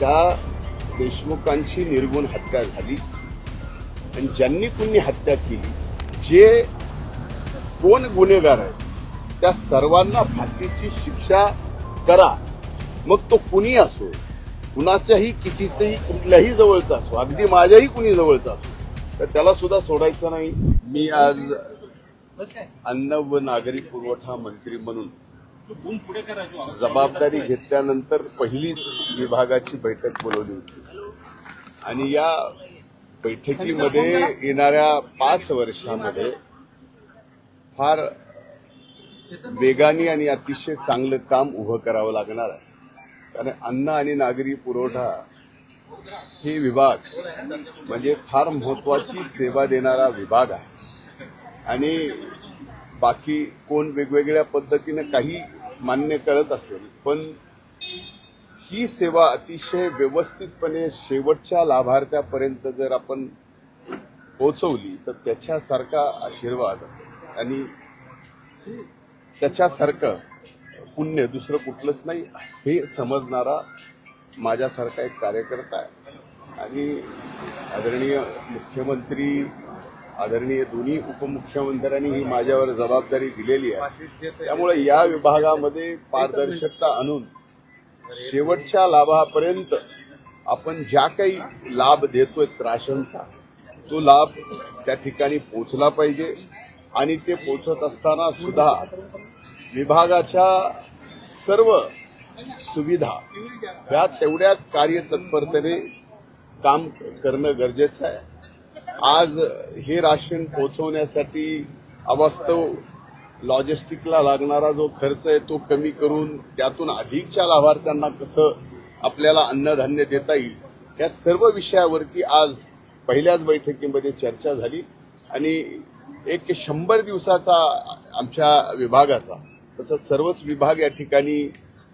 त्या देशमुखांची निर्गुण हत्या झाली. आणि ज्यांनी कुणी हत्या केली जे कोण गुन्हेगार आहेत त्या सर्वांना फाशीची शिक्षा करा. मग तो कुणी असो कुणाच्याही कितीचंही कुठल्याही जवळचा असो अगदी माझ्याही कुणी जवळचा असो तर त्याला सुद्धा सोडायचं नाही. मी आज अन्न व नागरी पुरवठा मंत्री म्हणून जबाबदारी घेतल्यानंतर पहिलीच विभागाची बैठक बोलवली होती. आणि या बैठकीमध्ये येणाऱ्या पाच वर्षामध्ये फार वेगाने आणि अतिशय चांगलं काम उभं करावं लागणार आहे. कारण अन्न आणि नागरी पुरवठा हे विभाग म्हणजे फार महत्वाची सेवा देणारा विभाग आहे. आणि बाकी कोण वेगवेगळ्या पद्धतीने काही मान्य करत असेल पण ही सेवा अतिशय व्यवस्थितपणे शेवटच्या लाभार्थ्यापर्यंत जर आपण पोचवली तर त्याच्यासारखा आशीर्वाद आणि त्याच्यासारखं पुण्य दुसरं कुठलंच नाही हे समजणारा माझ्यासारखा एक कार्यकर्ता आहे. आणि आदरणीय मुख्यमंत्री आदरणीय दोन्ही उपमुख्यमंत्र्यांनी ही माझ्यावर जबाबदारी दिलेली आहे. त्यामुळे या विभागामध्ये पारदर्शकता आणून शेवटच्या लाभापर्यंत आपण ज्या काही लाभ देतोय राशनचा तो लाभ त्या ठिकाणी पोचला पाहिजे आणि ते पोचत असताना सुद्धा विभागाच्या सर्व सुविधा ह्या तेवढ्याच कार्यतत्परतेने काम करणं गरजेचं आहे. आज हे राशन पोचवण्यासाठी अवास्तव लॉजिस्टिकला लागणारा जो खर्च आहे तो कमी करून त्यातून अधिकच्या लाभार्थ्यांना कसं आपल्याला अन्नधान्य देता येईल या सर्व विषयावरती आज पहिल्याच बैठकीमध्ये चर्चा झाली. आणि एक शंभर दिवसाचा आमच्या विभागाचा तसं सर्वच विभाग या ठिकाणी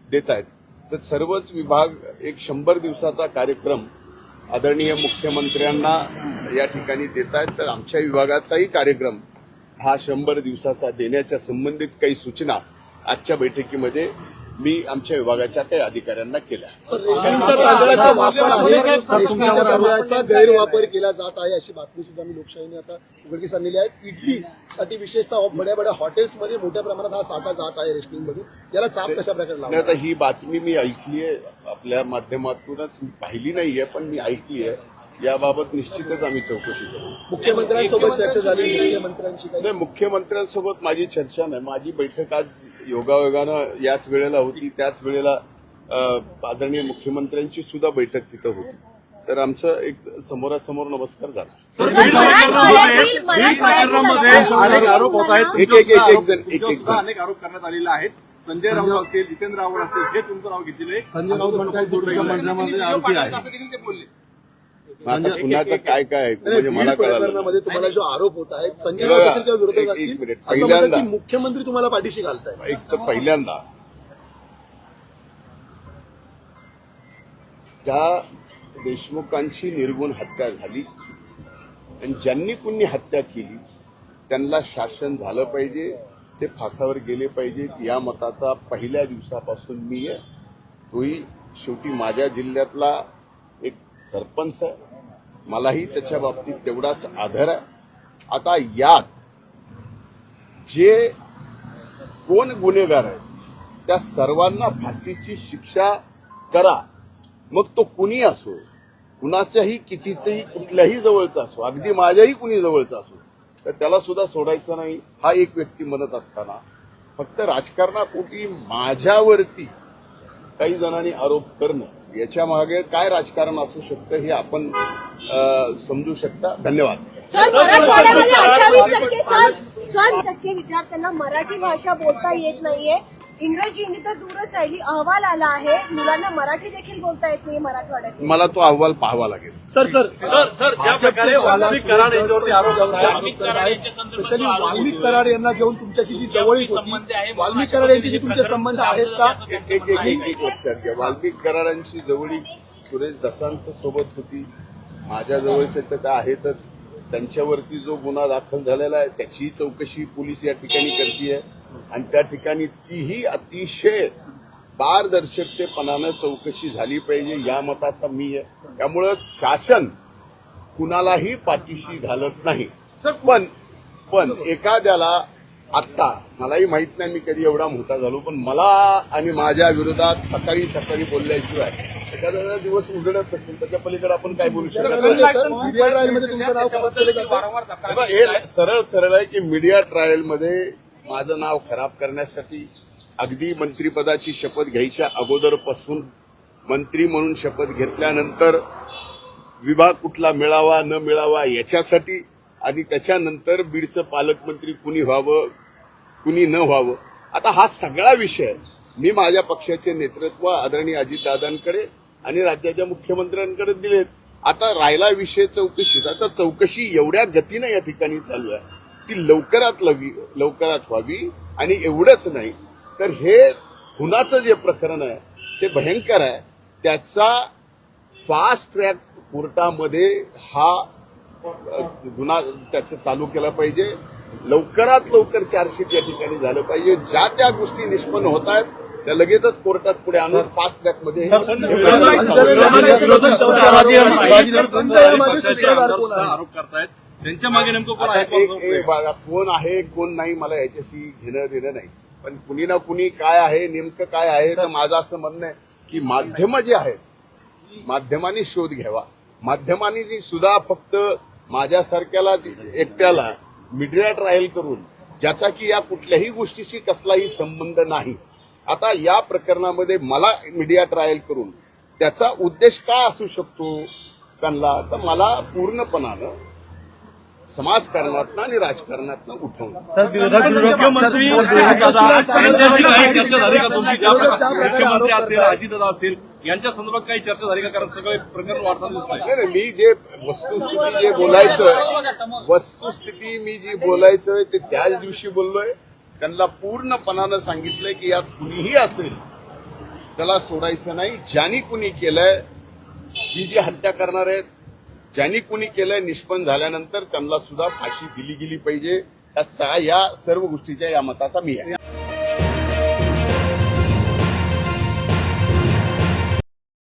देत आहेत. तर सर्वच विभाग एक शंभर दिवसाचा कार्यक्रम आदरणीय मुख्यमंत्र्यांना या ठिकाणी देत आहेत तर आमच्या विभागाचाही कार्यक्रम हा शंभर दिवसाचा देण्याच्या संबंधित काही सूचना आजच्या बैठकीमध्ये मी आमच्या विभागाच्या काही अधिकाऱ्यांना केल्या तांदळाचा गैरवापर केला जात आहे अशी बातमी सुद्धा मी लोकशाहीने आता उघडकीस आणलेली आहे. इडलीसाठी विशेषतः बड्या बड्या हॉटेल्समध्ये मोठ्या प्रमाणात हा साठा जात आहे मधून याला चाप कशा प्रकारे आता ही बातमी मी ऐकली आहे. आपल्या माध्यमातूनच पाहिली नाहीये पण मी ऐकली आहे. याबाबत निश्चितच आम्ही चौकशी करू. मुख्यमंत्र्यांसोबत चर्चा झाली मुख्यमंत्र्यांशी काही? नाही मुख्यमंत्र्यांसोबत माझी चर्चा नाही. माझी बैठक आज योगायोगानं याच वेळेला होती. त्याच वेळेला आदरणीय मुख्यमंत्र्यांची सुद्धा बैठक तिथं होती. तर आमचं एक समोरासमोर नमस्कार झाला. अनेक आरोप होत आहेत. एक- एक- एक- एक जण, एक- एक. अनेक आरोप करण्यात आलेले आहेत. संजय राऊत असतील जितेंद्र राऊत असतील हे तुमचं नाव घेतलेलं संजय राऊत मंत्र्यामध्ये आरोपी आहे. आता पुण्याचं काय काय आहे म्हणजे मला कळालं तुम्हाला जो आरोप होत आहे संजय बघा, राऊत असेल किंवा विरोधक एक- एक असतील मिनिट. असं म्हणतात पहिल्यांदा- की मुख्यमंत्री तुम्हाला पाठीशी घालताय एक तर पहिल्यांदा त्या देशमुखांची निर्गुण हत्या झाली आणि ज्यांनी कुणी हत्या केली त्यांना शासन झालं पाहिजे ते फासावर गेले पाहिजेत या मताचा पहिल्या दिवसापासून मी आहे. तोही शेवटी माझ्या जिल्ह्यातला एक सरपंच आहे. मलाही त्याच्या बाबतीत तेवढाच आधार आहे. आता यात जे कोण गुन्हेगार आहेत त्या सर्वांना फाशीची शिक्षा करा. मग तो कुणी असो कुणाच्याही कितीचंही कुठल्याही जवळचा असो अगदी माझ्याही कुणी जवळचा असो तर त्याला सुद्धा सोडायचं नाही हा एक व्यक्ती म्हणत असताना. फक्त राजकारणापोटी माझ्यावरती काही जणांनी आरोप करणं याच्या मागे काय राजकारण असू शकतं हे आपण समजू शकता. धन्यवाद. सर मराठवाड्यामध्ये अठ्ठावीस टक्के सर सर टक्के विद्यार्थ्यांना मराठी भाषा बोलता येत नाहीये. इंग्रजी हिंदी तर दूरच राहिली अहवाल आला आहे. मुलांना मराठी देखील बोलता येत नाही मराठवाड्यात मला तो अहवाल पाहावा लागेल. Sir sir. सर सर ज्या प्रकारे वाल्मिक कराड यांच्यावरती आरोप होत आहे. स्पेशली वाल्मिक कराड यांना घेऊन तुमच्याशी जी जवळीक होती वाल्मिक कराड यांचे जे तुमचे संबंध आहेत का? एक एक एक एक एक लक्षात घ्या. वाल्मिक करारांची जवळी सुरेश दसांच्या सोबत होती. माझ्या जवळच्या तर त्या आहेतच. त्यांच्यावरती जो गुन्हा दाखल झालेला आहे त्याचीही चौकशी पोलीस या ठिकाणी करते आणि त्या ठिकाणी तीही अतिशय पारदर्शकतेपणानं चौकशी झाली पाहिजे या मताचा मी आहे. त्यामुळं शासन कुणालाही पाठीशी घालत नाही. पण पण एखाद्याला आत्ता मलाही माहीत नाही मी कधी एवढा मोठा झालो पण मला आणि माझ्या विरोधात सकाळी सकाळी बोलल्याशिवाय एखाद्याला दिवस उजळत असेल त्याच्या पलीकडे आपण काय बोलू शकत हे सरळ सरळ आहे की मीडिया ट्रायलमध्ये माझं नाव खराब करण्यासाठी अगदी मंत्रीपदाची शपथ घ्यायच्या अगोदरपासून मंत्री म्हणून शपथ घेतल्यानंतर विभाग कुठला मिळावा न मिळावा याच्यासाठी आणि त्याच्यानंतर बीडचं पालकमंत्री कुणी व्हावं कुणी न व्हावं. आता हा सगळा विषय मी माझ्या पक्षाचे नेतृत्व आदरणीय अजितदादांकडे आणि राज्याच्या मुख्यमंत्र्यांकडे दिलेत. आता राहिला विषय चौकशीचा तर चौकशी एवढ्या गतीनं या ठिकाणी चालू आहे. ती लवकरात लवी लवकरात व्हावी आणि एवढंच नाही तर हे खुनाचं जे प्रकरण आहे ते भयंकर आहे. त्याचा फास्ट ट्रॅक कोर्टामध्ये हा गुन्हा त्याचं चालू केला पाहिजे. लवकरात लवकर चार्जशीट या ठिकाणी झालं पाहिजे. ज्या त्या गोष्टी निष्पन्न होत आहेत त्या लगेचच कोर्टात पुढे आणून फास्ट हे- कोण आहे आरोप करतायत. त्यांच्या मागे नेमकं कोण आता आहे एक एक बघा, कोण आहे कोण नाही मला याच्याशी घेणं देणं नाही. पण कुणी ना कुणी काय आहे नेमकं काय आहे तर माझं असं म्हणणं आहे की माध्यम जे आहेत माध्यमांनी शोध घ्यावा. माध्यमांनी सुद्धा फक्त माझ्यासारख्यालाच एकट्याला मीडिया ट्रायल करून ज्याचा की या कुठल्याही गोष्टीशी कसलाही संबंध नाही. आता या प्रकरणामध्ये मला मीडिया ट्रायल करून त्याचा उद्देश काय असू शकतो त्यांना? तर मला पूर्णपणानं समाजकारणातनं आणि राजकारणातनं उठवणं. असेल यांच्या संदर्भात काही चर्चा झाली का? कारण सगळे प्रकरण वाढताना दिसत नाही नाही, मी जे वस्तुस्थिती जे बोलायचं वस्तुस्थिती मी जी बोलायचं ते त्याच दिवशी बोललोय. त्यांना पूर्णपणानं सांगितलंय की यात कुणीही असेल त्याला सोडायचं नाही. ज्यांनी कुणी केलंय ही जी हत्या करणार आहेत ज्यांनी कुणी केलंय निष्पन्न झाल्यानंतर त्यांना सुद्धा फाशी दिली गेली पाहिजे. या सा- या सर्व गोष्टीच्या या मताचा मी आहे.